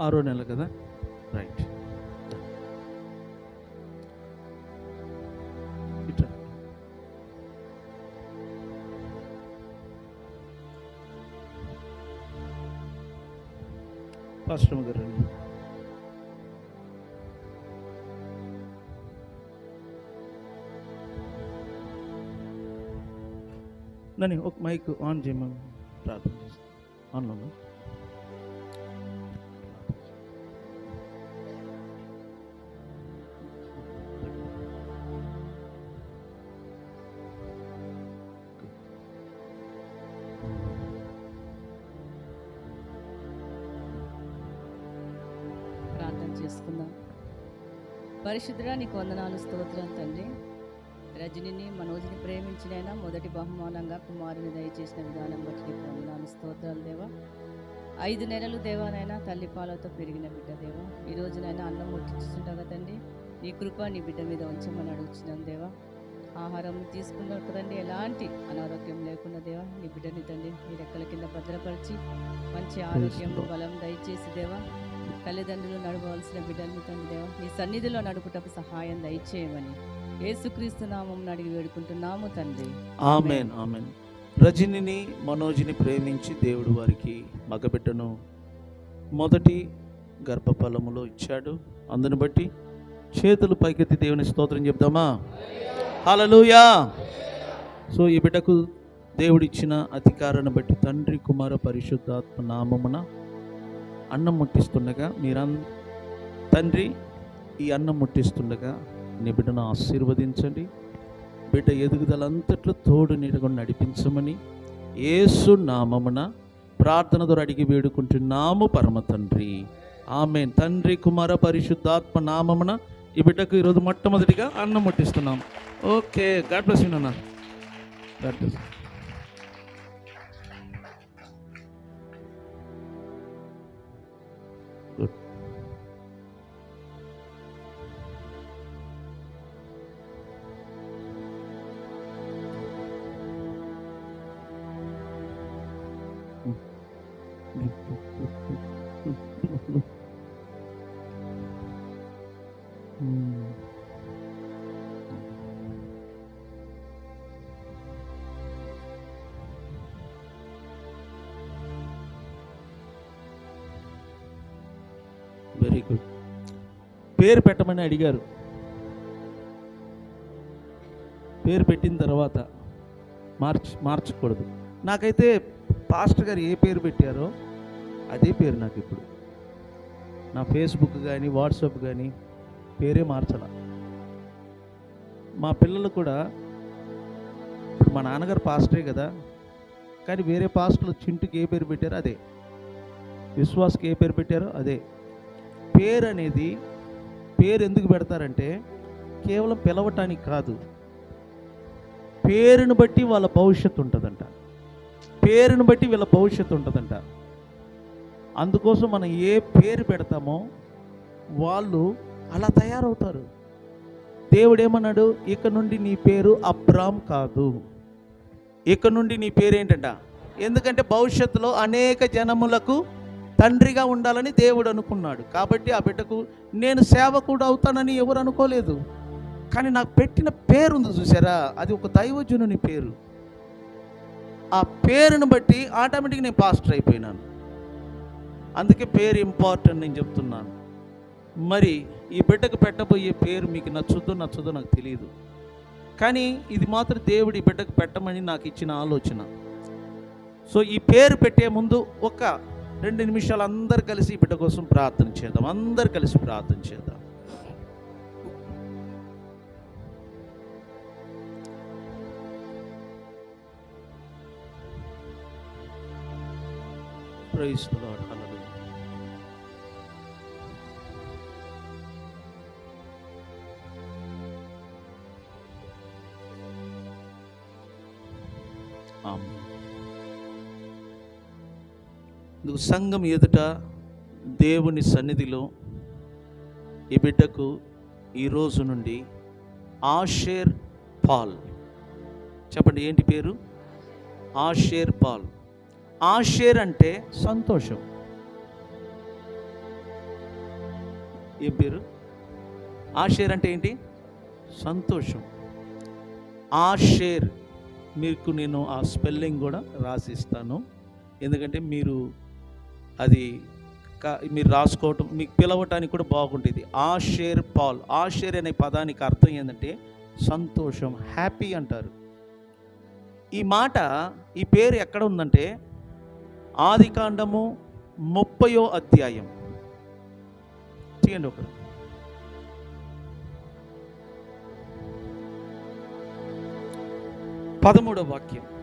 ఆరో నెల కదా? రైట్ ఇట్లా. పాస్టమ్ గారు రండి నన్ను ఒక మైక్ ఆన్ చేయమని. ప్రార్థన చేస్తాను. ఆన్లో చేసుకుందాం. పరిశుద్ధుడా నీకు వందనాలు స్తోత్రం తండ్రి. రజనిని మనోజిని ప్రేమించినైనా మొదటి బహుమానంగా కుమారుని దయచేసిన విధానం బట్టి నీకు వందనాలు స్తోత్రాలు దేవా. ఐదు నెలలు దేవానైనా తల్లి పాలతో పెరిగిన బిడ్డ దేవా. ఈ రోజునైనా అన్నం ముట్టించుండగా తండ్రి నీ కృప నీ బిడ్డ మీద ఉంచమని అడుగుతున్నాను దేవా. ఆహారం తీసుకున్నారు కదండి ఎలాంటి అనారోగ్యం లేకుండా దేవా నీ బిడ్డని తండ్రి నీ రెక్కల కింద భద్రపరిచి మంచి ఆరోగ్యం. బలం దయచేసి దేవా తల్లిదండ్రులు నడవలసిన బిడ్డల్ని తండ్రి దేవా నీ సన్నిధిలో నడుపుటకు సహాయం దయచేయమని యేసుక్రీస్తు నామం అడిగి వేడుకుంటున్నాము తండ్రి. Amen amen. రజనిని మనోజిని ప్రేమించి దేవుడు వారికి మగబిడ్డను మొదటి గర్భఫలములో ఇచ్చాడు. అందుని బట్టి చేతులు పైకెత్తి దేవుని స్తోత్రం చెప్దామా? హలలుయా సో ఈ బిడ్డకు దేవుడిచ్చిన అధికారాన్ని బట్టి తండ్రి కుమార పరిశుద్ధాత్మ నామమున అన్నం ముట్టిస్తుండగా మీరం తండ్రి ఈ అన్నం ముట్టిస్తుండగా నీ బిడ్డను ఆశీర్వదించండి. బిడ్డ ఎదుగుదల అంతట్లో తోడు నీడగా నడిపించమని ఏసు నామమున ప్రార్థన ద్వారా అడిగి వేడుకుంటున్నాము పరమ తండ్రి. ఆమె తండ్రి కుమార పరిశుద్ధాత్మ నామమున ఈ బిడ్డకు ఈరోజు మొట్టమొదటిగా అన్నం ముట్టిస్తున్నాం. ఓకే. గాడ్ బ్లెస్ యూ నాన్న. God bless good very good పేరు పెట్టమని అడిగారు. పేరు పెట్టిన తర్వాత మార్చ్ మార్చకూడదు. నాకైతే పాస్టర్ గారు ఏ పేరు పెట్టారో అదే పేరు నాకు ఇప్పుడు నా ఫేస్బుక్ కానీ వాట్సాప్ కానీ పేరే మార్చాల. మా పిల్లలు కూడా ఇప్పుడు మా నాన్నగారు పాస్టరే కదా కానీ వేరే పాస్టర్లు చింటుకి ఏ పేరు పెట్టారో అదే. విశ్వాస్కి ఏ పేరు పెట్టారో అదే. పేరు అనేది పేరు ఎందుకు పెడతారంటే కేవలం పిలవటానికి కాదు. పేరును బట్టి వాళ్ళ భవిష్యత్తు ఉంటుందంట. పేరును బట్టి వీళ్ళ భవిష్యత్తు ఉంటుందంట. అందుకోసం మనం ఏ పేరు పెడతామో వాళ్ళు అలా తయారవుతారు. దేవుడు ఏమన్నాడు ఇక నుండి నీ పేరు అబ్రామ్ కాదు. ఇక నుండి నీ పేరు ఏంటంట ఎందుకంటే భవిష్యత్తులో అనేక జనములకు తండ్రిగా ఉండాలని దేవుడు అనుకున్నాడు. కాబట్టి ఆ బిడ్డకు నేను సేవకుడు అవుతానని ఎవరు అనుకోలేదు. కానీ నాకు పెట్టిన పేరు ఉంది చూసారా? అది ఒక దైవజనుని పేరు. ఆ పేరును బట్టి ఆటోమేటిక్గా నేను పాస్టర్ అయిపోయినాను. అందుకే పేరు ఇంపార్టెంట్ నేను చెప్తున్నాను. మరి ఈ బిడ్డకు పెట్టబోయే పేరు మీకు నచ్చుదో నచ్చదో నాకు తెలియదు కానీ ఇది మాత్రం దేవుడు ఈ బిడ్డకు పెట్టమని నాకు ఇచ్చిన ఆలోచన. సో ఈ పేరు పెట్టే ముందు ఒక రెండు నిమిషాలు అందరు కలిసి బిడ్డ కోసం ప్రార్థన చేద్దాం. అందరు కలిసి ప్రార్థన చేద్దాం. Praise సంఘం ఎదుట దేవుని సన్నిధిలో ఈ బిడ్డకు ఈ రోజు నుండి ఆషేర్ పాల్. చెప్పండి ఏంటి పేరు? Asher Paul. ఆషేర్ అంటే సంతోషం. ఏం పేరు? ఆషేర్ అంటే ఏంటి? సంతోషం. ఆషేర్ మీకు నేను ఆ స్పెల్లింగ్ కూడా రాసిస్తాను. ఎందుకంటే మీరు అది మీరు రాసుకోవటం మీకు పిలవటానికి కూడా బాగుంటుంది. ఆషేర్ పాల్ ఆషేర్ అనే పదానికి అర్థం ఏంటంటే సంతోషం హ్యాపీ అంటారు. ఈ మాట ఈ పేరు ఎక్కడ ఉందంటే ఆదికాండము ముప్పయో అధ్యాయం. తీయండి ఒకరు. పదమూడో వాక్యం.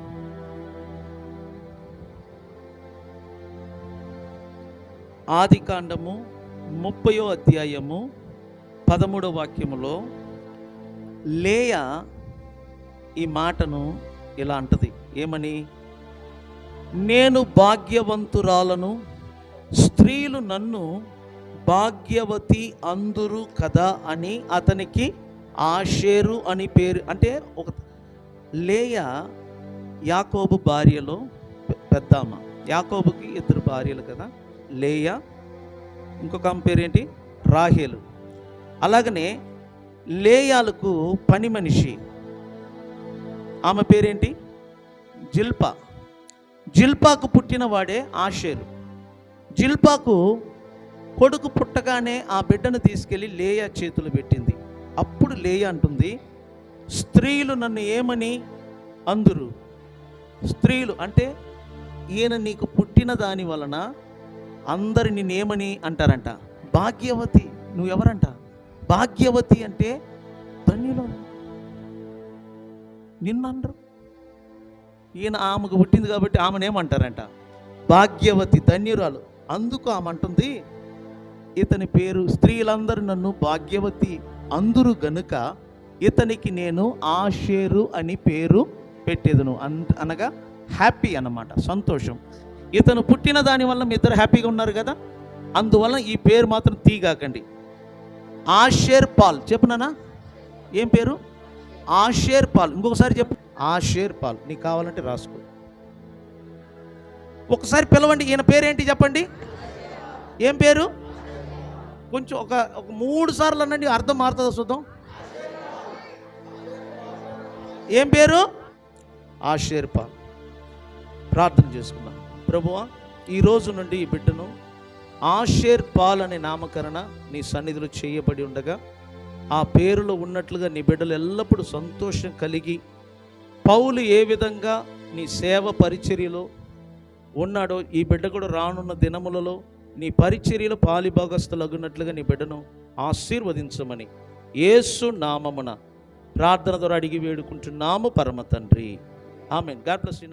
ఆదికాండము ముప్పయో అధ్యాయము పదమూడవ వాక్యములో లేయ ఈ మాటను ఇలా అంటది. ఏమని? నేను భాగ్యవంతురాలను స్త్రీలు నన్ను భాగ్యవతి అందురు కదా అని అతనికి ఆషేరు అని పేరు అంటే ఒక లేయ యాకోబు భార్యలో పెద్దమ్మ యాకోబుకి ఇద్దరు భార్యలు కదా. లేయ? ఇంకొక ఆమె పేరేంటి? రాహేలు. అలాగనే లేయాలకు పని మనిషి. ఆమె పేరేంటి? జిల్పా. జిల్పాకు పుట్టిన వాడే ఆషేరు జిల్పాకు కొడుకు పుట్టగానే ఆ బిడ్డను తీసుకెళ్ళి లేయ చేతులు పెట్టింది. అప్పుడు లేయ అంటుంది స్త్రీలు నన్ను ఏమని అందురు? స్త్రీలు అంటే ఈయన నీకు పుట్టిన దాని వలన అందరు నిన్నేమని అంటారంట. భాగ్యవతి నువ్వెవరంట? భాగ్యవతి అంటే ధన్యులు. నిన్నండ్రు. ఈయన ఆమెకు పుట్టింది కాబట్టి ఆమెనేమంటారంట భాగ్యవతి ధన్యురాలు. అందుకు ఆమె అంటుంది ఇతని పేరు స్త్రీలందరూ నన్ను భాగ్యవతి అందురు గనుక ఇతనికి నేను ఆషేరు అని పేరు పెట్టేదను అన్ అనగా హ్యాపీ అన్నమాట సంతోషం. ఇతను పుట్టిన దానివల్ల మీ ఇద్దరు హ్యాపీగా ఉన్నారు కదా? అందువల్ల ఈ పేరు మాత్రం తీగాకండి ఆషేర్ పాల్. చెప్పునానా ఏం పేరు? Asher Paul. ఇంకొకసారి చెప్పు. Asher Paul. నీకు కావాలంటే రాసుకో. ఒకసారి పిలవండి. ఈయన పేరేంటి చెప్పండి? ఏం పేరు? కొంచెం ఒక ఒక మూడు సార్లు అనండి. అర్థం మారుతుందో చూద్దాం. ఏం పేరు? Asher Paul. ప్రార్థన చేసుకున్నాను ప్రభువ ఈ రోజు నుండి ఈ బిడ్డను ఆషేర్ పాల్ అనే నామకరణ నీ సన్నిధిలో చేయబడి ఉండగా ఆ పేరులో ఉన్నట్లుగా నీ బిడ్డలు ఎల్లప్పుడూ సంతోషం కలిగి పౌలు ఏ విధంగా నీ సేవ పరిచర్యలో ఉన్నాడో ఈ బిడ్డ కూడా రానున్న దినములలో నీ పరిచర్యలో పాలిభాగస్థులగున్నట్లుగా నీ బిడ్డను ఆశీర్వదించమని యేసు నామమున ప్రార్థన ద్వారా అడిగి వేడుకుంటున్నాము పరమ తండ్రి. ఆమెన్. God plus